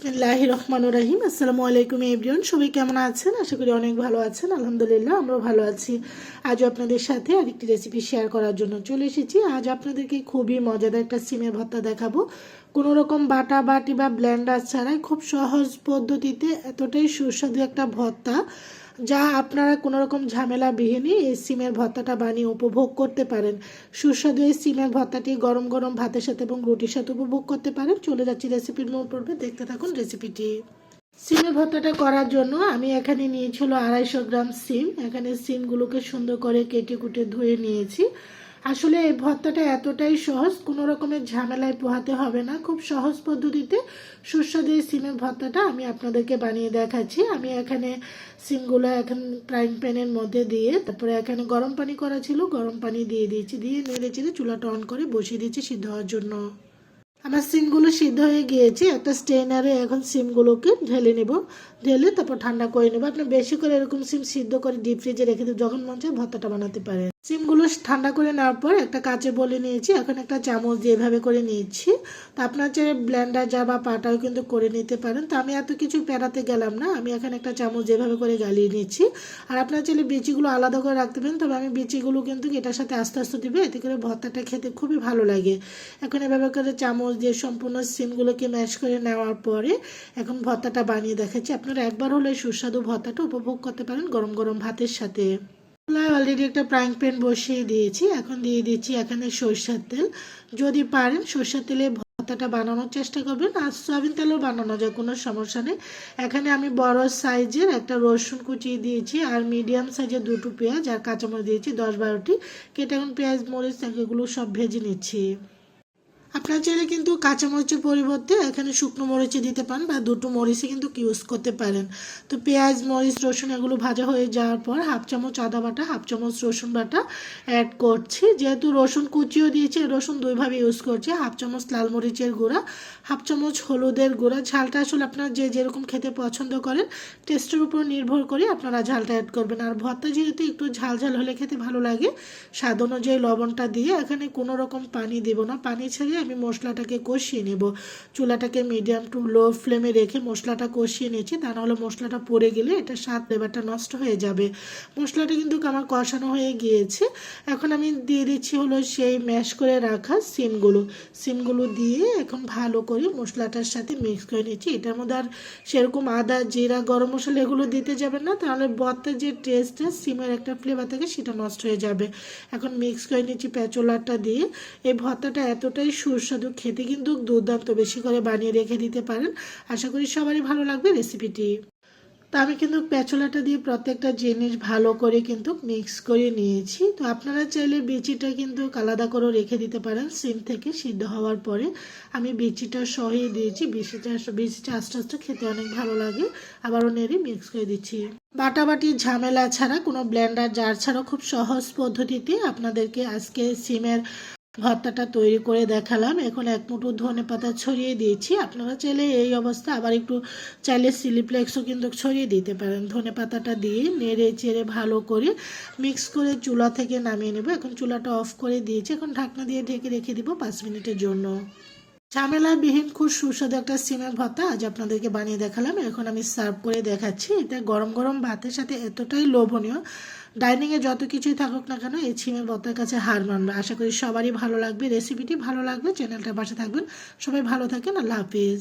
বিসমিল্লাহ রহমান রাহিম। আসসালামু আলাইকুম এভরিওন সবাই কেমন আছেন? আশা করি অনেক ভালো আছেন, আলহামদুলিল্লাহ আমরাও ভালো আছি। আজ আপনাদের সাথে আরেকটি রেসিপি শেয়ার করার জন্য চলে এসেছি। আজ আপনাদেরকে খুবই মজাদার একটা সিমের ভর্তা দেখাবো। কোনো রকম বাটা বাটি বা ব্ল্যান্ডার ছাড়াই খুব সহজ পদ্ধতিতে এতটাই সুস্বাদু একটা ভর্তা। যা আপনারা কোনো রকম ঝামেলাবিহীনই এই সিমের ভর্তাটা বানিয়ে উপভোগ করতে পারেন। সুস্বাদু এই সিমের ভর্তাটি গরম গরম ভাতের সাথে এবং রুটির সাথে উপভোগ করতে পারেন। চলে যাচ্ছি রেসিপির মূল পর্বে। দেখতে থাকুন রেসিপিটি। সিমের ভর্তাটা করার জন্য আমি এখানে নিয়েছিল আড়াইশো গ্রাম সিম। এখানে সিমগুলোকে সুন্দর করে কেটে কুটে ধুয়ে নিয়েছি। আসলে এই ভর্তাটা এতটাই সহজ, কোনো রকমের ঝামেলায় পোহাতে হবে না। খুব সহজ পদ্ধতিতে সুস্বাদু এই সিমের ভর্তাটা আমি আপনাদেরকে বানিয়ে দেখাচ্ছি। আমি এখানে সিমগুলো এখন ফ্রাইং প্যানের মধ্যে দিয়ে, তারপরে এখানে গরম পানি করা ছিল, গরম পানি দিয়ে দিয়েছি। দিয়ে নেড়ে চেড়ে চুলাটা অন করে বসিয়ে দিয়েছি সিদ্ধ হওয়ার জন্য। আমার সিমগুলো সিদ্ধ হয়ে গিয়েছে, একটা স্টেনারে এখন সিমগুলোকে ঢেলে নেব। ঢেলে তারপর ঠান্ডা করে নেব। আপনি বেশি করে এরকম সিম সিদ্ধ করে ডিপ ফ্রিজে রেখে দেবেন যখন মন চায় ভর্তাটা বানাতে পারেন। সিমগুলো ঠান্ডা করে নেওয়ার পর একটা কাঁচে বলে নিয়েছি। এখন একটা চামচ দিয়ে এভাবে করে নিয়েছি। তো আপনার চেয়ে ব্লেন্ডার যা বা পাটাও কিন্তু করে নিতে পারেন। তো আমি এত কিছু পেরাতে গেলাম না। আমি এখানে একটা চামচ যেভাবে করে গালিয়ে নিচ্ছি আর আপনার চাইলে বিচিগুলো আলাদা করে রাখতে পারেন। তবে আমি বিচিগুলো কিন্তু এটার সাথে আস্তে আস্তে দিবে। এতে করে ভর্তাটা খেতে খুবই ভালো লাগে। এখন এভাবে করে চামচ দিয়ে সম্পূর্ণ সিমগুলোকে ম্যাশ করে নেওয়ার পরে এখন ভর্তাটা বানিয়ে দেখাচ্ছি। আপনারা একবার হলে সুস্বাদু ভর্তাটা উপভোগ করতে পারেন গরম গরম ভাতের সাথে। অলরেডি একটা ফ্রাইং প্যান বসিয়ে দিয়েছি। এখন দিয়ে দিচ্ছি এখানে সরষের তেল। যদি পারেন সরষের তেলে ভর্তাটা বানানোর চেষ্টা করবেন, আর সয়াবিন তেলও বানানো যায়, কোনো সমস্যা নেই। এখানে আমি বড় সাইজের একটা রসুন কুচিয়ে দিয়েছি, আর মিডিয়াম সাইজের দুটো পেঁয়াজ আর কাঁচামরিচ দিয়েছি, দশ বারোটি। কেটে এখন পেঁয়াজ, মরিচ এগুলো সব ভেজে নিচ্ছি। আপনার চাইলে কিন্তু কাঁচামরিচের পরিবর্তে এখানে শুকনো মরিচে দিতে পারেন বা দুটো মরিচে কিন্তু ইউজ করতে পারেন। তো পেঁয়াজ, মরিচ, রসুন এগুলো ভাজা হয়ে যাওয়ার পর হাফ চামচ আদা বাটা হাফ চামচ রসুন বাটা অ্যাড করছি। যেহেতু রসুন কুচিও দিয়েছে রসুন দুইভাবে ইউজ করছি। হাফ চামচ লাল মরিচের গুঁড়া হাফ চামচ হলুদের গুঁড়া। ঝালটা আসলে আপনারা যে যেরকম খেতে পছন্দ করেন টেস্টের উপর নির্ভর করে আপনারা ঝালটা অ্যাড করবেন। আর ভর্তা যেহেতু একটু ঝাল ঝাল হলে খেতে ভালো লাগে, স্বাদ অনুযায়ী লবণটা দিয়ে এখানে কোনো রকম পানি দেব না। পানি ছেড়ে আমি মশলাটাকে কষিয়ে নেব। চুলাটাকে মিডিয়াম টু লো ফ্লেমে রেখে মশলাটা কষিয়ে নিয়েছি। তা নাহলে মশলাটা পড়ে গেলে এটা স্বাদ ফ্লেভারটা নষ্ট হয়ে যাবে। মশলাটা কিন্তু আমার কষানো হয়ে গিয়েছে। এখন আমি দিয়ে দিচ্ছি হলো সেই ম্যাশ করে রাখা সিমগুলো। সিমগুলো দিয়ে এখন ভালো করে মশলাটার সাথে মিক্স করে নিচ্ছি। এটার মধ্যে আর সেরকম আদা, জিরা, গরম মশলা এগুলো দিতে যাবেন না। তাহলে বত্তার যে টেস্টটা সিমের একটা ফ্লেভার থাকে সেটা নষ্ট হয়ে যাবে। এখন মিক্স করে নিচ্ছি পেঁচোলাটা দিয়ে। এই ভর্তাটা এতটাই সুস্বাদু, খেতে কিন্তু দুর্দান্ত। বেশি করে বানিয়ে রেখে দিতে পারেন। আশা করি সবারই ভালো লাগবে রেসিপিটি। তো আমি কিন্তু পেঁচলাটা দিয়ে প্রত্যেকটা জিনিস ভালো করে কিন্তু মিক্স করে নিয়েছি। তো আপনারা চাইলে বিচিটা কিন্তু আলাদা করে রেখে দিতে পারেন। সিম থেকে সিদ্ধ হওয়ার পরে আমি বিচিটা সহই দিয়েছি। বিচিটা বিচিটা আস্তে আস্তে খেতে অনেক ভালো লাগে। আবারও নেড়ে মিক্স করে দিচ্ছি। বাটাবাটি ঝামেলা ছাড়া কোনো ব্লেন্ডার জার ছাড়া খুব সহজ পদ্ধতিতে আপনাদেরকে আজকে সিমের ভর্তাটা তৈরি করে দেখালাম। এখন এক মুঠো ধনে পাতা ছড়িয়ে দিয়েছি। আপনারা চাইলে এই অবস্থা আবার একটু চাইলে সিলিপ্লেক্সও কিন্তু ছড়িয়ে দিতে পারেন। ধনে পাতাটা দিয়ে নেড়ে চেড়ে ভালো করে মিক্স করে চুলা থেকে নামিয়ে নেব। এখন চুলাটা অফ করে দিয়েছি। এখন ঢাকনা দিয়ে ঢেকে রেখে দিব পাঁচ মিনিটের জন্য। ঝামেলাবিহীন খুব সুস্বাদু একটা সিমের ভর্তা আজ আপনাদেরকে বানিয়ে দেখালাম। এখন আমি সার্ভ করে দেখাচ্ছি। এটা গরম গরম ভাতের সাথে এতটাই লোভনীয়। ডাইনিংয়ে যত কিছুই থাকুক না কেন এই সিমের ভর্তার কাছে হার মানবে। আশা করি সবারই ভালো লাগবে। রেসিপিটি ভালো লাগবে চ্যানেলটার পাশে থাকবেন। সবাই ভালো থাকেন। আল্লাহ হাফিজ।